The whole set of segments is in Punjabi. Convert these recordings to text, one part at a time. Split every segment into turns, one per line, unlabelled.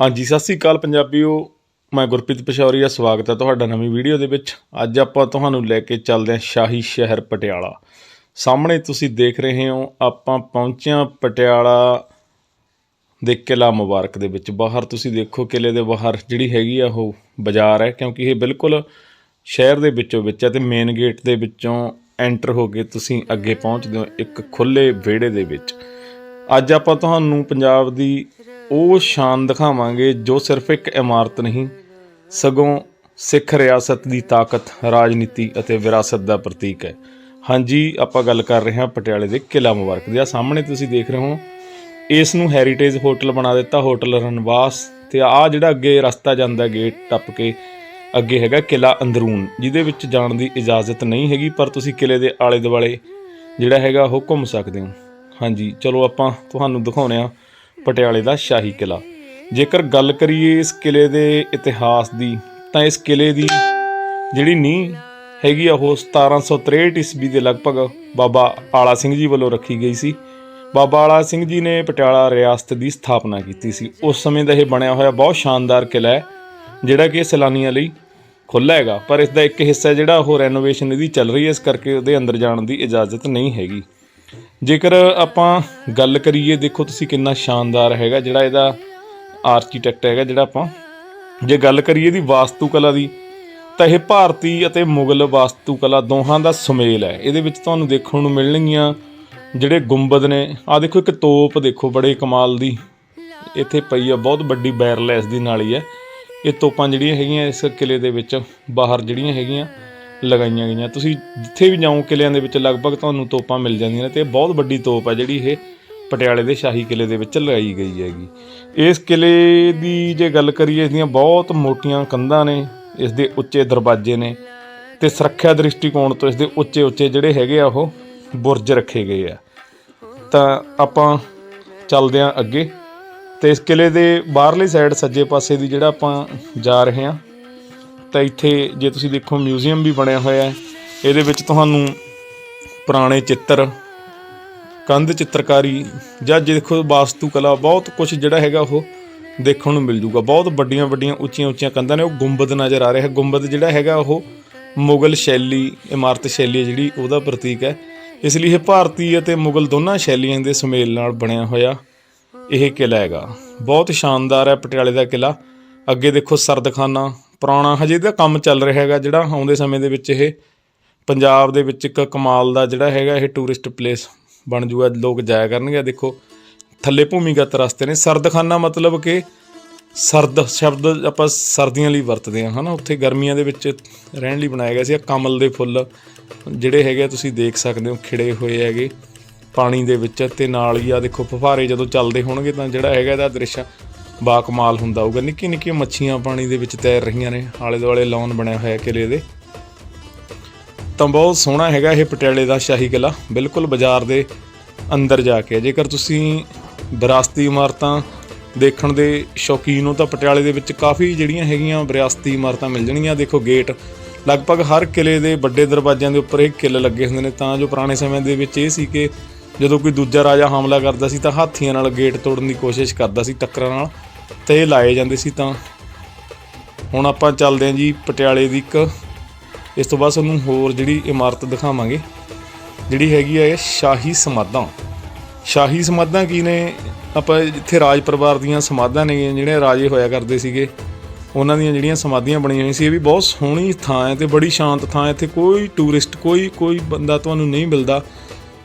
ਹਾਂਜੀ, ਸਤਿ ਸ੍ਰੀ ਅਕਾਲ ਪੰਜਾਬੀਓ। ਮੈਂ ਗੁਰਪ੍ਰੀਤ ਪਸ਼ੌਰੀਆ ਸਵਾਗਤ ਹੈ ਤੁਹਾਡਾ ਨਵੀਂ ਵੀਡੀਓ ਦੇ ਵਿੱਚ। ਅੱਜ ਆਪਾਂ ਤੁਹਾਨੂੰ ਲੈ ਕੇ ਚੱਲਦੇ ਹਾਂ ਸ਼ਾਹੀ ਸ਼ਹਿਰ ਪਟਿਆਲਾ। ਸਾਹਮਣੇ ਤੁਸੀਂ ਦੇਖ ਰਹੇ ਹੋ, ਆਪਾਂ ਪਹੁੰਚਿਆ ਪਟਿਆਲਾ ਦੇ ਕਿਲ੍ਹਾ ਮੁਬਾਰਕ ਦੇ ਵਿੱਚ। ਬਾਹਰ ਤੁਸੀਂ ਦੇਖੋ ਕਿਲ੍ਹੇ ਦੇ ਬਾਹਰ ਜਿਹੜੀ ਹੈਗੀ ਆ ਉਹ ਬਾਜ਼ਾਰ ਹੈ, ਕਿਉਂਕਿ ਇਹ ਬਿਲਕੁਲ ਸ਼ਹਿਰ ਦੇ ਵਿੱਚੋਂ ਵਿੱਚ ਹੈ ਤੇ ਮੇਨ ਗੇਟ ਦੇ ਵਿੱਚੋਂ ਐਂਟਰ ਹੋ ਕੇ ਤੁਸੀਂ ਅੱਗੇ ਪਹੁੰਚਦੇ ਹੋ ਇੱਕ ਖੁੱਲੇ ਵਿਹੜੇ ਦੇ ਵਿੱਚ। ਅੱਜ ਆਪਾਂ ਤੁਹਾਨੂੰ ਪੰਜਾਬ ਦੀ ਉਹ ਸ਼ਾਨ ਦਿਖਾਵਾਂਗੇ ਜੋ ਸਿਰਫ ਇੱਕ ਇਮਾਰਤ ਨਹੀਂ, ਸਗੋਂ ਸਿੱਖ ਰਿਆਸਤ ਦੀ ਤਾਕਤ, ਰਾਜਨੀਤੀ ਅਤੇ ਵਿਰਾਸਤ ਦਾ ਪ੍ਰਤੀਕ ਹੈ। ਹਾਂਜੀ, ਆਪਾਂ ਗੱਲ ਕਰ ਰਹੇ ਹਾਂ ਪਟਿਆਲੇ ਦੇ ਕਿਲ੍ਹਾ ਮੁਬਾਰਕ ਦੇ। ਆ ਸਾਹਮਣੇ ਤੁਸੀਂ ਦੇਖ ਰਹੇ ਹੋ, ਇਸ ਨੂੰ ਹੈਰੀਟੇਜ ਹੋਟਲ ਬਣਾ ਦਿੱਤਾ ਹੋਟਲ ਰਣਵਾਸ ਤੇ ਆ ਜਿਹੜਾ ਅੱਗੇ ਰਸਤਾ ਜਾਂਦਾ ਗੇਟ ਟੱਪ ਕੇ ਅੱਗੇ ਹੈਗਾ ਕਿਲ੍ਹਾ ਅੰਦਰੂਨ, ਜਿਹਦੇ ਵਿੱਚ ਜਾਣ ਦੀ ਇਜਾਜ਼ਤ ਨਹੀਂ ਹੈਗੀ, ਪਰ ਤੁਸੀਂ ਕਿਲ੍ਹੇ ਦੇ ਆਲੇ ਦੁਆਲੇ ਜਿਹੜਾ ਹੈਗਾ ਉਹ ਘੁੰਮ ਸਕਦੇ ਹੋ। ਹਾਂਜੀ, ਚਲੋ ਆਪਾਂ ਤੁਹਾਨੂੰ ਦਿਖਾਉਂਦੇ ਆ ਪਟਿਆਲੇ ਦਾ ਸ਼ਾਹੀ ਕਿਲ੍ਹਾ। ਜੇਕਰ ਗੱਲ ਕਰੀਏ ਇਸ ਕਿਲ੍ਹੇ ਦੇ ਇਤਿਹਾਸ ਦੀ, ਤਾਂ ਇਸ ਕਿਲ੍ਹੇ ਦੀ ਜਿਹੜੀ ਨੀਂਹ ਹੈਗੀ ਆ, ਉਹ 1763 ਈਸਵੀ ਦੇ ਲਗਭਗ ਬਾਬਾ ਆਲਾ ਸਿੰਘ ਜੀ ਵੱਲੋਂ ਰੱਖੀ ਗਈ ਸੀ। ਬਾਬਾ ਆਲਾ ਸਿੰਘ ਜੀ ਨੇ ਪਟਿਆਲਾ ਰਿਆਸਤ ਦੀ ਸਥਾਪਨਾ ਕੀਤੀ ਸੀ। ਉਸ ਸਮੇਂ ਦਾ ਇਹ ਬਣਿਆ ਹੋਇਆ ਬਹੁਤ ਸ਼ਾਨਦਾਰ ਕਿਲ੍ਹਾ ਹੈ, ਜਿਹੜਾ ਕਿ ਸੈਲਾਨੀਆਂ ਲਈ ਖੁੱਲ੍ਹਾ ਹੈਗਾ। ਪਰ ਇਸ ਦਾ ਇੱਕ ਹਿੱਸਾ ਜਿਹੜਾ ਉਹ ਰੈਨੋਵੇਸ਼ਨ ਇਹਦੀ ਚੱਲ ਰਹੀ ਹੈ, ਇਸ ਕਰਕੇ ਉਹਦੇ ਅੰਦਰ ਜਾਣ ਦੀ ਇਜਾਜ਼ਤ ਨਹੀਂ ਹੈਗੀ। ਜੇਕਰ ਆਪਾਂ ਗੱਲ ਕਰੀਏ, ਦੇਖੋ ਤੁਸੀਂ ਕਿੰਨਾ ਸ਼ਾਨਦਾਰ ਹੈਗਾ ਜਿਹੜਾ ਇਹਦਾ ਆਰਕੀਟੈਕਟ ਹੈਗਾ, ਜਿਹੜਾ ਆਪਾਂ ਜੇ ਗੱਲ ਕਰੀਏ ਇਹਦੀ ਵਾਸਤੂ ਕਲਾ ਦੀ, ਤਾਂ ਇਹ ਭਾਰਤੀ ਅਤੇ ਮੁਗਲ ਵਾਸਤੂ ਕਲਾ ਦੋਹਾਂ ਦਾ ਸੁਮੇਲ ਹੈ। ਇਹਦੇ ਵਿੱਚ ਤੁਹਾਨੂੰ ਦੇਖਣ ਨੂੰ ਮਿਲਣਗੀਆਂ ਜਿਹੜੇ ਗੁੰਬਦ ਨੇ। ਆ ਦੇਖੋ, ਇੱਕ ਤੋਪ ਦੇਖੋ, ਬੜੇ ਕਮਾਲ ਦੀ ਇੱਥੇ ਪਈ ਆ, ਬਹੁਤ ਵੱਡੀ ਬੈਰਲ ਦੀ ਨਾਲੀ ਹੈ। ਇਹ ਤੋਪਾਂ ਜਿਹੜੀਆਂ ਹੈਗੀਆਂ ਇਸ ਕਿਲੇ ਦੇ ਵਿੱਚ, ਬਾਹਰ ਜਿਹੜੀਆਂ ਹੈਗੀਆਂ ਲਗਾਈਆਂ ਗਈਆਂ। ਤੁਸੀਂ ਜਿੱਥੇ ਵੀ ਜਾਓ ਕਿਲਿਆਂ ਦੇ ਵਿੱਚ ਲਗਭਗ ਤੁਹਾਨੂੰ ਤੋਪਾਂ ਮਿਲ ਜਾਂਦੀਆਂ ਨੇ ਤੇ ਇਹ ਬਹੁਤ ਵੱਡੀ ਤੋਪ ਹੈ ਜਿਹੜੀ ਇਹ ਪਟਿਆਲੇ ਦੇ ਸ਼ਾਹੀ ਕਿਲੇ ਦੇ ਵਿੱਚ ਲਗਾਈ ਗਈ ਹੈਗੀ। ਇਸ ਕਿਲੇ ਦੀ ਜੇ ਗੱਲ ਕਰੀਏ ਇਸ ਦੀਆਂ ਬਹੁਤ ਮੋਟੀਆਂ ਕੰਧਾਂ ਨੇ ਇਸ ਦੇ ਉੱਚੇ ਦਰਵਾਜ਼ੇ ਨੇ ਤੇ ਸੁਰੱਖਿਆ ਦ੍ਰਿਸ਼ਟੀਕੋਣ ਤੋਂ ਇਸ ਦੇ ਉੱਚੇ ਉੱਚੇ ਜਿਹੜੇ ਹੈਗੇ ਆ, ਉਹ ਬੁਰਜ ਰੱਖੇ ਗਏ ਆ। ਤਾਂ ਆਪਾਂ ਚੱਲਦੇ ਹਾਂ ਅੱਗੇ ਤੇ ਇਸ ਕਿਲੇ ਦੇ ਬਾਹਰਲੀ ਸਾਈਡ ਸੱਜੇ ਪਾਸੇ ਦੀ ਜਿਹੜਾ ਆਪਾਂ ਜਾ ਰਹੇ ਹਾਂ ਤਾਂ ਇੱਥੇ ਜੇ ਤੁਸੀਂ ਦੇਖੋ ਮਿਊਜ਼ੀਅਮ ਵੀ ਬਣਿਆ ਹੋਇਆ ਹੈ। ਇਹਦੇ ਵਿੱਚ ਤੁਹਾਨੂੰ ਪੁਰਾਣੇ ਚਿੱਤਰ, ਕੰਧ ਚਿੱਤਰਕਾਰੀ ਜਾਂ ਜੇ ਦੇਖੋ ਵਾਸਤੂ ਕਲਾ ਬਹੁਤ ਕੁਝ ਜਿਹੜਾ ਹੈਗਾ ਉਹ ਦੇਖਣ ਨੂੰ ਮਿਲ ਜੂਗਾ। ਬਹੁਤ ਵੱਡੀਆਂ ਵੱਡੀਆਂ, ਉੱਚੀਆਂ ਉੱਚੀਆਂ ਕੰਧਾਂ ਨੇ। ਉਹ ਗੁੰਬਦ ਨਜ਼ਰ ਆ ਰਿਹਾ ਹੈ। ਗੁੰਬਦ ਜਿਹੜਾ ਹੈਗਾ ਉਹ ਮੁਗਲ ਸ਼ੈਲੀ, ਇਮਾਰਤ ਸ਼ੈਲੀ ਹੈ ਜਿਹੜੀ, ਉਹਦਾ ਪ੍ਰਤੀਕ ਹੈ। ਇਸ ਲਈ ਇਹ ਭਾਰਤੀ ਅਤੇ ਮੁਗਲ ਦੋਨਾਂ ਸ਼ੈਲੀਆਂ ਦੇ ਸੁਮੇਲ ਨਾਲ ਬਣਿਆ ਹੋਇਆ ਇਹ ਕਿਲਾ ਹੈਗਾ। ਬਹੁਤ ਸ਼ਾਨਦਾਰ ਹੈ ਪਟਿਆਲੇ ਦਾ ਕਿਲਾ ਅੱਗੇ ਦੇਖੋ ਸਰਦਖਾਨਾ ਪੁਰਾਣਾ ਹਜੇ ਇਹਦਾ ਕੰਮ ਚੱਲ ਰਿਹਾ ਹੈਗਾ ਜਿਹੜਾ ਆਉਂਦੇ ਸਮੇਂ ਦੇ ਵਿੱਚ ਇਹ ਪੰਜਾਬ ਦੇ ਵਿੱਚ ਇੱਕ ਕਮਾਲ ਦਾ ਜਿਹੜਾ ਹੈਗਾ ਇਹ ਟੂਰਿਸਟ ਪਲੇਸ ਬਣ ਜੂਗਾ, ਲੋਕ ਜਾਇਆ ਕਰਨਗੇ। ਦੇਖੋ, ਥੱਲੇ ਭੂਮੀਗਤ ਰਸਤੇ ਨੇ। ਸਰਦਖਾਨਾ ਮਤਲਬ ਕਿ ਸਰਦ ਸ਼ਬਦ ਆਪਾਂ ਸਰਦੀਆਂ ਲਈ ਵਰਤਦੇ ਹਾਂ, ਹਨਾ? ਉੱਥੇ ਗਰਮੀਆਂ ਦੇ ਵਿੱਚ ਰਹਿਣ ਲਈ ਬਣਾਇਆ ਗਿਆ ਸੀ। ਕਮਲ ਦੇ ਫੁੱਲ, ਜਿਹੜੇ ਹੈਗੇ ਆ, ਤੁਸੀਂ ਦੇਖ ਸਕਦੇ ਹੋ, ਖਿੜੇ ਹੋਏ ਹੈਗੇ ਪਾਣੀ ਦੇ ਵਿੱਚ ਤੇ ਨਾਲ ਹੀ ਆ ਦੇਖੋ, ਫੁਹਾਰੇ ਜਦੋਂ ਚੱਲਦੇ ਹੋਣਗੇ ਤਾਂ ਜਿਹੜਾ ਹੈਗਾ ਇਹਦਾ ਦ੍ਰਿਸ਼ ਬਾ ਕਮਾਲ ਹੁੰਦਾ ਹੋਊਗਾ। ਨਿੱਕੀ ਨਿੱਕੀਆਂ ਮੱਛੀਆਂ ਪਾਣੀ ਦੇ ਵਿੱਚ ਤੈਰ ਰਹੀਆਂ ਨੇ। ਆਲੇ ਦੁਆਲੇ ਲੌਨ ਬਣਿਆ ਹੋਇਆ ਕਿਲੇ ਦੇ। ਤਾਂ ਬਹੁਤ ਸੋਹਣਾ ਹੈਗਾ ਇਹ ਪਟਿਆਲੇ ਦਾ ਸ਼ਾਹੀ ਕਿਲਾ। ਬਿਲਕੁਲ ਬਾਜ਼ਾਰ ਦੇ ਅੰਦਰ ਜਾ ਕੇ। ਜੇਕਰ ਤੁਸੀਂ ਵਿਰਾਸਤੀ ਇਮਾਰਤਾਂ ਦੇਖਣ ਦੇ ਸ਼ੌਕੀਨ ਹੋ, ਤਾਂ ਪਟਿਆਲੇ ਦੇ ਵਿੱਚ ਕਾਫੀ ਜਿਹੜੀਆਂ ਹੈਗੀਆਂ ਵਿਰਾਸਤੀ ਇਮਾਰਤਾਂ ਮਿਲ ਜਾਣਗੀਆਂ। ਦੇਖੋ ਗੇਟ, ਲਗਭਗ ਹਰ ਕਿਲੇ ਦੇ ਵੱਡੇ ਦਰਵਾਜ਼ਿਆਂ ਦੇ ਉੱਪਰ ਇਹ ਕਿੱਲ ਲੱਗੇ ਹੁੰਦੇ ਨੇ। ਤਾਂ ਜੋ ਪੁਰਾਣੇ ਸਮੇਂ ਦੇ ਵਿੱਚ ਇਹ ਸੀ ਕਿ ਜਦੋਂ ਕੋਈ ਦੂਜਾ ਰਾਜਾ ਹਮਲਾ ਕਰਦਾ ਸੀ, ਤਾਂ ਹਾਥੀਆਂ ਨਾਲ ਗੇਟ ਤੋੜਨ ਦੀ ਕੋਸ਼ਿਸ਼ ਕਰਦਾ ਸੀ ਟੱਕਰਾਂ ਨਾਲ। ਤੇ ਇਹ ਲਾਏ ਜਾਂਦੇ ਸੀ ਤਾਂ। ਹੁਣ ਆਪਾਂ ਚੱਲਦੇ ਹਾਂ ਜੀ ਪਟਿਆਲੇ ਦੀ ਇੱਕ। ਇਸ ਤੋਂ ਬਾਅਦ ਤੁਹਾਨੂੰ ਹੋਰ ਜਿਹੜੀ ਇਮਾਰਤ ਦਿਖਾਵਾਂਗੇ, ਜਿਹੜੀ ਹੈਗੀ ਹੈ ਸ਼ਾਹੀ ਸਮਾਧਾਂ। ਸ਼ਾਹੀ ਸਮਾਧਾਂ ਕੀ ਨੇ? ਆਪਾਂ ਇੱਥੇ ਰਾਜ ਪਰਿਵਾਰ ਦੀਆਂ ਸਮਾਧਾਂ ਨੇ, ਜਿਹੜੇ ਰਾਜੇ ਹੋਇਆ ਕਰਦੇ ਸੀਗੇ। ਉਹਨਾਂ ਦੀਆਂ ਜਿਹੜੀਆਂ ਸਮਾਧੀਆਂ ਬਣੀਆਂ ਹੋਈਆਂ ਸੀ, ਇਹ ਵੀ ਬਹੁਤ ਸੋਹਣੀ ਥਾਂ ਹੈ ਤੇ ਬੜੀ ਸ਼ਾਂਤ ਥਾਂ ਹੈ। ਇੱਥੇ ਕੋਈ ਟੂਰਿਸਟ ਕੋਈ ਕੋਈ ਬੰਦਾ ਤੁਹਾਨੂੰ ਨਹੀਂ ਮਿਲਦਾ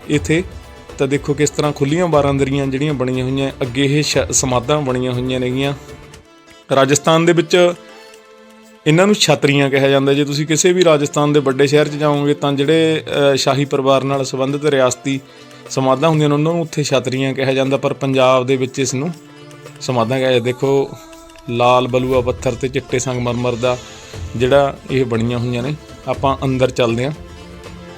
ਇੱਥੇ। ਤਾਂ ਦੇਖੋ ਕਿਸ ਤਰ੍ਹਾਂ ਖੁੱਲੀਆਂ ਬਾਰਾਂਦਰੀਆਂ ਜਿਹੜੀਆਂ ਬਣੀਆਂ ਹੋਈਆਂ, ਅੱਗੇ ਇਹ ਸ਼- ਸਮਾਧਾਂ ਬਣੀਆਂ ਹੋਈਆਂ ਨੇਗੀਆਂ। ਰਾਜਸਥਾਨ ਦੇ ਵਿੱਚ ਇਹਨਾਂ ਨੂੰ ਛਤਰੀਆਂ ਕਿਹਾ ਜਾਂਦਾ। ਜੇ ਤੁਸੀਂ ਕਿਸੇ ਵੀ ਰਾਜਸਥਾਨ ਦੇ ਵੱਡੇ ਸ਼ਹਿਰ 'ਚ ਜਾਓਗੇ, ਤਾਂ ਜਿਹੜੇ ਸ਼ਾਹੀ ਪਰਿਵਾਰ ਨਾਲ ਸੰਬੰਧਿਤ ਰਿਆਸਤੀ ਸਮਾਧਾਂ ਹੁੰਦੀਆਂ ਨੇ, ਉਹਨਾਂ ਨੂੰ ਉੱਥੇ ਛਤਰੀਆਂ ਕਿਹਾ ਜਾਂਦਾ। ਪਰ ਪੰਜਾਬ ਦੇ ਵਿੱਚ ਇਸ ਨੂੰ ਸਮਾਧਾਂ ਕਿਹਾ ਜਾਂਦਾ। ਦੇਖੋ, ਲਾਲ ਬਲੂਆ ਪੱਥਰ ਤੇ ਚਿੱਟੇ ਸੰਗਮਰਮਰ ਦਾ ਜਿਹੜਾ ਇਹ ਬਣੀਆਂ ਹੋਈਆਂ ਨੇ। ਆਪਾਂ ਅੰਦਰ ਚੱਲਦੇ ਹਾਂ।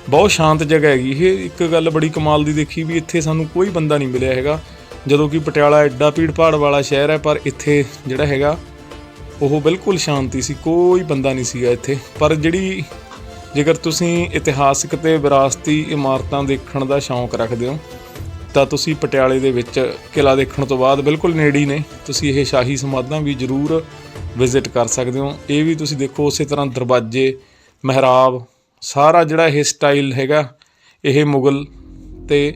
ਬਹੁਤ ਸ਼ਾਂਤ ਜਗ੍ਹਾ ਹੈਗੀ। ਇਹ ਇੱਕ ਗੱਲ ਬੜੀ ਕਮਾਲ ਦੀ ਦੇਖੀ ਵੀ ਇੱਥੇ ਸਾਨੂੰ ਕੋਈ ਬੰਦਾ ਨਹੀਂ ਮਿਲਿਆ ਹੈਗਾ। ਜਦੋਂ ਕਿ ਪਟਿਆਲਾ ਐਡਾ ਭੀੜ ਭਾੜ ਵਾਲਾ ਸ਼ਹਿਰ ਹੈ, ਪਰ ਇੱਥੇ ਜਿਹੜਾ ਹੈਗਾ, ਉਹ ਬਿਲਕੁਲ ਸ਼ਾਂਤੀ ਸੀ। ਕੋਈ ਬੰਦਾ ਨਹੀਂ ਸੀਗਾ ਇੱਥੇ। ਪਰ ਜਿਹੜੀ ਜੇਕਰ ਤੁਸੀਂ ਇਤਿਹਾਸਿਕ ਤੇ ਵਿਰਾਸਤੀ ਇਮਾਰਤਾਂ ਦੇਖਣ ਦਾ ਸ਼ੌਂਕ ਰੱਖਦੇ ਹੋ, ਤਾਂ ਤੁਸੀਂ ਪਟਿਆਲੇ ਦੇ ਵਿੱਚ ਕਿਲਾ ਦੇਖਣ ਤੋਂ ਬਾਅਦ ਬਿਲਕੁਲ ਨੇੜੇ ਹੀ ਨੇ। ਤੁਸੀਂ ਇਹ ਸ਼ਾਹੀ ਸਮਾਧਾਂ ਵੀ ਜ਼ਰੂਰ ਵਿਜ਼ਿਟ ਕਰ ਸਕਦੇ ਹੋ। ਇਹ ਵੀ ਤੁਸੀਂ ਦੇਖੋ ਉਸੇ ਤਰ੍ਹਾਂ ਦਰਵਾਜ਼ੇ, ਮਹਿਰਾਬ ਸਾਰਾ ਜਿਹੜਾ ਇਹ ਸਟਾਈਲ ਹੈਗਾ, ਇਹ ਮੁਗਲ ਤੇ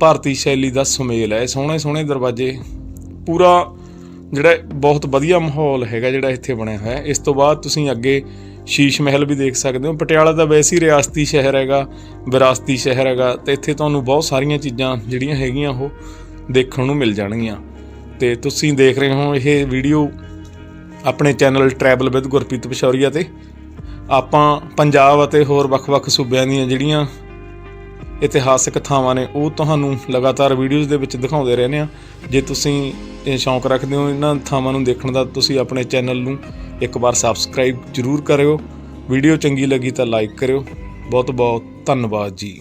ਭਾਰਤੀ ਸ਼ੈਲੀ ਦਾ ਸੁਮੇਲ ਹੈ। ਸੋਹਣੇ ਸੋਹਣੇ ਦਰਵਾਜ਼ੇ, ਪੂਰਾ ਜਿਹੜਾ ਬਹੁਤ ਵਧੀਆ ਮਾਹੌਲ ਹੈਗਾ ਜਿਹੜਾ ਇੱਥੇ ਬਣਿਆ ਹੋਇਆ ਇਸ ਤੋਂ ਬਾਅਦ ਤੁਸੀਂ ਅੱਗੇ ਸ਼ੀਸ਼ ਮਹਿਲ ਵੀ ਦੇਖ ਸਕਦੇ ਹੋ। ਪਟਿਆਲਾ ਦਾ ਵੈਸੇ ਹੀ ਰਿਆਸਤੀ ਸ਼ਹਿਰ ਹੈਗਾ, ਵਿਰਾਸਤੀ ਸ਼ਹਿਰ ਹੈਗਾ, ਤੇ ਇੱਥੇ ਤੁਹਾਨੂੰ ਬਹੁਤ ਸਾਰੀਆਂ ਚੀਜ਼ਾਂ ਜਿਹੜੀਆਂ ਹੈਗੀਆਂ ਉਹ ਦੇਖਣ ਨੂੰ ਮਿਲ ਜਾਣਗੀਆਂ। ਤੇ ਤੁਸੀਂ ਦੇਖ ਰਹੇ ਹੋ ਇਹ ਵੀਡੀਓ ਆਪਣੇ channel travel with Gurpreet Pashauria ਤੇ। ਆਪਾਂ ਪੰਜਾਬ ਅਤੇ ਹੋਰ ਵੱਖ-ਵੱਖ ਸੂਬਿਆਂ ਦੀਆਂ ਜਿਹੜੀਆਂ ਇਤਿਹਾਸਕ ਥਾਵਾਂ ਨੇ, ਉਹ ਤੁਹਾਨੂੰ ਲਗਾਤਾਰ ਵੀਡੀਓਜ਼ ਦੇ ਵਿੱਚ ਦਿਖਾਉਂਦੇ ਰਹਿੰਦੇ ਆ ਜੇ ਤੁਸੀਂ ਇਹ ਸ਼ੌਂਕ ਰੱਖਦੇ ਹੋ ਇਹਨਾਂ ਥਾਵਾਂ ਨੂੰ ਦੇਖਣ ਦਾ, ਤੁਸੀਂ ਆਪਣੇ ਚੈਨਲ ਨੂੰ ਇੱਕ ਵਾਰ ਸਬਸਕ੍ਰਾਈਬ ਜ਼ਰੂਰ ਕਰਿਓ। ਵੀਡੀਓ ਚੰਗੀ ਲੱਗੀ ਤਾਂ ਲਾਈਕ ਕਰਿਓ। ਬਹੁਤ ਬਹੁਤ ਧੰਨਵਾਦ ਜੀ।